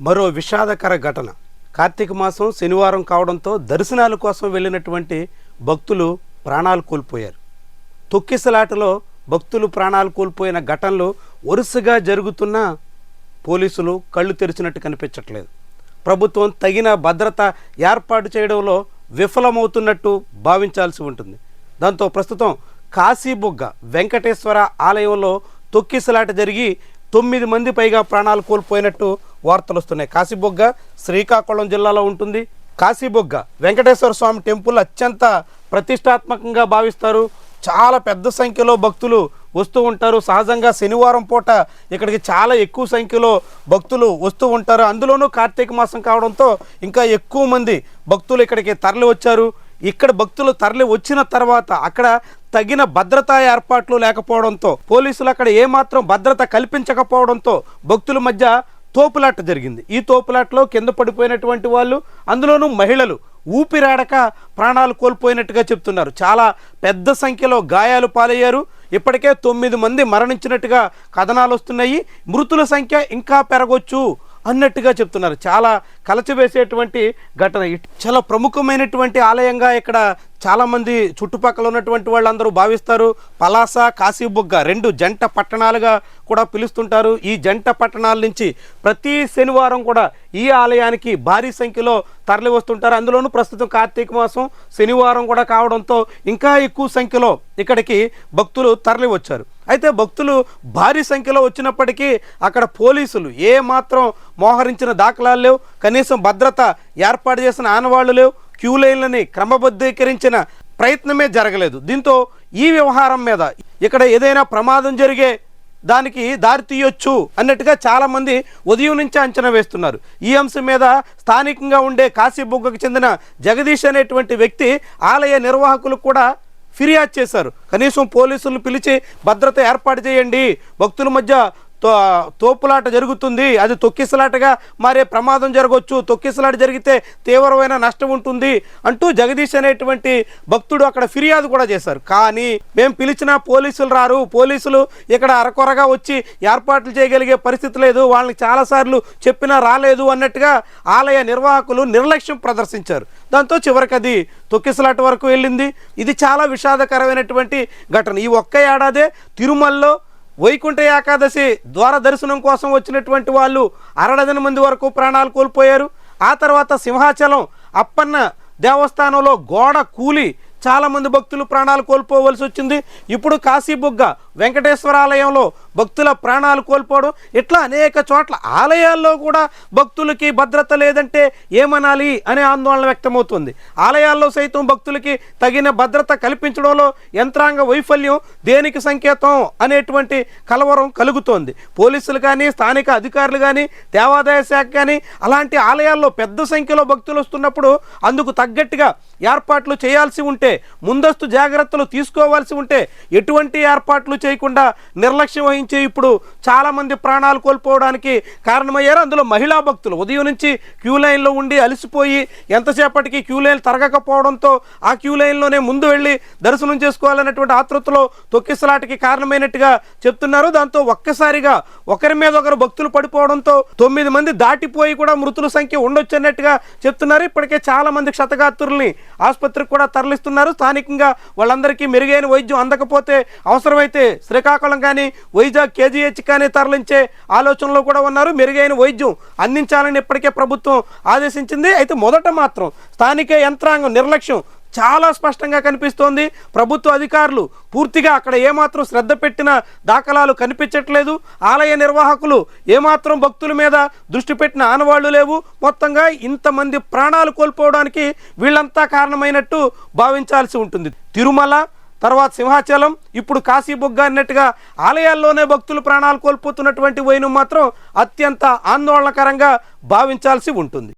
మరో విషాదకర ఘటన. కార్తీక మాసం శనివారం కావడంతో దర్శనాల కోసం వెళ్ళినటువంటి భక్తులు ప్రాణాలు కోల్పోయారు. తొక్కిసలాటలో భక్తులు ప్రాణాలు కోల్పోయిన ఘటనలు వరుసగా జరుగుతున్నా పోలీసులు కళ్ళు తెరిచినట్టు కనిపించట్లేదు. ప్రభుత్వం తగిన భద్రత ఏర్పాటు చేయడంలో విఫలమవుతున్నట్టు భావించాల్సి ఉంటుంది. దాంతో ప్రస్తుతం కాశీబుగ్గ వెంకటేశ్వర ఆలయంలో తొక్కిసలాట జరిగి తొమ్మిది మంది పైగా ప్రాణాలు కోల్పోయినట్టు వార్తలు వస్తున్నాయి. కాశీబొగ్గ శ్రీకాకుళం జిల్లాలో ఉంటుంది. కాశీబొగ్గ వెంకటేశ్వర స్వామి టెంపుల్ అత్యంత ప్రతిష్టాత్మకంగా భావిస్తారు. చాలా పెద్ద సంఖ్యలో భక్తులు వస్తూ ఉంటారు. సహజంగా శనివారం పూట ఇక్కడికి చాలా ఎక్కువ సంఖ్యలో భక్తులు వస్తూ ఉంటారు. అందులోనూ కార్తీక మాసం కావడంతో ఇంకా ఎక్కువ మంది భక్తులు ఇక్కడికి తరలి వచ్చారు. ఇక్కడ భక్తులు తరలి వచ్చిన తర్వాత అక్కడ తగిన భద్రతా ఏర్పాట్లు లేకపోవడంతో పోలీసులు అక్కడ ఏమాత్రం భద్రత కల్పించకపోవడంతో భక్తుల మధ్య తోపులాట జరిగింది. ఈ తోపులాటలో కింద పడిపోయినటువంటి వాళ్ళు అందులోనూ మహిళలు ఊపిరాడక ప్రాణాలు కోల్పోయినట్టుగా చెప్తున్నారు. చాలా పెద్ద సంఖ్యలో గాయాలు పాలయ్యారు. ఇప్పటికే తొమ్మిది మంది మరణించినట్టుగా కథనాలు వస్తున్నాయి. మృతుల సంఖ్య ఇంకా పెరగొచ్చు అన్నట్టుగా చెప్తున్నారు. చాలా కలచివేసేటువంటి ఘటన. చాలా ప్రముఖమైనటువంటి ఆలయంగా ఇక్కడ చాలామంది చుట్టుపక్కల ఉన్నటువంటి వాళ్ళందరూ భావిస్తారు పలాస కాశీబుగ్గ రెండు జంట పట్టణాలుగా కూడా పిలుస్తుంటారు. ఈ జంట పట్టణాల నుంచి ప్రతి శనివారం కూడా ఈ ఆలయానికి భారీ సంఖ్యలో తరలి వస్తుంటారు. అందులోనూ ప్రస్తుతం కార్తీక మాసం శనివారం కూడా కావడంతో ఇంకా ఎక్కువ సంఖ్యలో ఇక్కడికి భక్తులు తరలి వచ్చారు. అయితే భక్తులు భారీ సంఖ్యలో వచ్చినప్పటికీ అక్కడ పోలీసులు ఏ మాత్రం మోహరించిన దాఖలాలు లేవు. కనీసం భద్రత ఏర్పాటు చేసిన ఆనవాళ్ళు లేవు. క్యూ లైన్లని క్రమబద్ధీకరించిన ప్రయత్నమే జరగలేదు. దీంతో ఈ వ్యవహారం మీద ఇక్కడ ఏదైనా ప్రమాదం జరిగే దానికి దారి తీయొచ్చు అన్నట్టుగా చాలామంది ఉదయం నుంచి అంచనా వేస్తున్నారు. ఈ అంశం మీద స్థానికంగా ఉండే కాశీబుగ్గకు చెందిన జగదీష్ అనేటువంటి వ్యక్తి ఆలయ నిర్వాహకులు కూడా ఫిర్యాదు చేశారు. కనీసం పోలీసులను పిలిచి భద్రత ఏర్పాటు చేయండి. భక్తుల మధ్య తోపులాట జరుగుతుంది. అది తొక్కిసలాటగా మారే ప్రమాదం జరగవచ్చు తొక్కిసలాట జరిగితే తీవ్రమైన నష్టం ఉంటుంది అంటూ జగదీష్ అనేటువంటి భక్తుడు అక్కడ ఫిర్యాదు కూడా చేశారు. కానీ మేము పిలిచిన పోలీసులు రారు. పోలీసులు ఇక్కడ అరకొరగా వచ్చి ఏర్పాట్లు చేయగలిగే పరిస్థితి లేదు. వాళ్ళని చాలాసార్లు చెప్పినా రాలేదు అన్నట్టుగా ఆలయ నిర్వాహకులు నిర్లక్ష్యం ప్రదర్శించారు. దాంతో చివరికి అది తొక్కిసలాట వరకు వెళ్ళింది. ఇది చాలా విషాదకరమైనటువంటి ఘటన. ఈ ఒక్క ఏడాదే తిరుమలలో వైకుంఠ ఏకాదశి ద్వార దర్శనం కోసం వచ్చినటువంటి వాళ్ళు అరడజన మంది వరకు ప్రాణాలు కోల్పోయారు. ఆ తర్వాత సింహాచలం అప్పన్న దేవస్థానంలో గోడ కూలి చాలామంది భక్తులు ప్రాణాలు కోల్పోవలసి వచ్చింది. ఇప్పుడు కాశీబుగ్గ వెంకటేశ్వర ఆలయంలో భక్తుల ప్రాణాలు కోల్పోవడం ఇట్లా అనేక చోట్ల ఆలయాల్లో కూడా భక్తులకి భద్రత లేదంటే ఏమనాలి అనే ఆందోళన వ్యక్తమవుతుంది. ఆలయాల్లో సైతం భక్తులకి తగిన భద్రత కల్పించడంలో యంత్రాంగ వైఫల్యం దేనికి సంకేతం అనేటువంటి కలవరం కలుగుతోంది. పోలీసులు కానీ స్థానిక అధికారులు కానీ దేవాదాయ శాఖ కానీ అలాంటి ఆలయాల్లో పెద్ద సంఖ్యలో భక్తులు వస్తున్నప్పుడు అందుకు తగ్గట్టుగా ఏర్పాట్లు చేయాల్సి ఉంటే ముందస్తు జాగ్రత్తలు తీసుకోవాల్సి ఉంటే ఎటువంటి ఏర్పాట్లు చేయకుండా నిర్లక్ష్యం వహించి ఇప్పుడు చాలామంది ప్రాణాలు కోల్పోవడానికి కారణమయ్యారు. అందులో మహిళా భక్తులు ఉదయం నుంచి క్యూ లైన్లో ఉండి అలసిపోయి ఎంతసేపటికి క్యూ లైన్ తరగకపోవడంతో ఆ క్యూ లైన్లోనే ముందు వెళ్ళి దర్శనం చేసుకోవాలన్నటువంటి ఆతృతలో తొక్కిసలాటకి కారణమైనట్టుగా చెప్తున్నారు. దాంతో ఒక్కసారిగా ఒకరి మీద ఒకరు భక్తులు పడిపోవడంతో తొమ్మిది మంది దాటిపోయి కూడా మృతుల సంఖ్య ఉండొచ్చు అన్నట్టుగా చెప్తున్నారు. ఇప్పటికే చాలా మంది క్షతగాత్రుల్ని ఆసుపత్రికి కూడా తరలిస్తున్నారు. స్థానికంగా వాళ్ళందరికీ మెరుగైన వైద్యం అందకపోతే అవసరమైతే శ్రీకాకుళం కానీ వైజాగ్ కేజీహెచ్ కానీ తరలించే ఆలోచనలో కూడా ఉన్నారు. మెరుగైన వైద్యం అందించాలని ఇప్పటికే ప్రభుత్వం ఆదేశించింది. అయితే మొదట మాత్రం స్థానిక యంత్రాంగం నిర్లక్ష్యం చాలా స్పష్టంగా కనిపిస్తోంది. ప్రభుత్వ అధికారులు పూర్తిగా అక్కడ ఏమాత్రం శ్రద్ధ పెట్టిన దాఖలాలు కనిపించట్లేదు. ఆలయ నిర్వాహకులు ఏమాత్రం భక్తుల మీద దృష్టి పెట్టిన ఆనవాళ్ళు లేవు. మొత్తంగా ఇంతమంది ప్రాణాలు కోల్పోవడానికి వీళ్ళంతా కారణమైనట్టు భావించాల్సి ఉంటుంది. తిరుమల తర్వాత సింహాచలం ఇప్పుడు కాశీబుగ్గ అన్నట్టుగా ఆలయాల్లోనే భక్తులు ప్రాణాలు కోల్పోతున్నటువంటి వైను మాత్రం అత్యంత ఆందోళనకరంగా భావించాల్సి ఉంటుంది.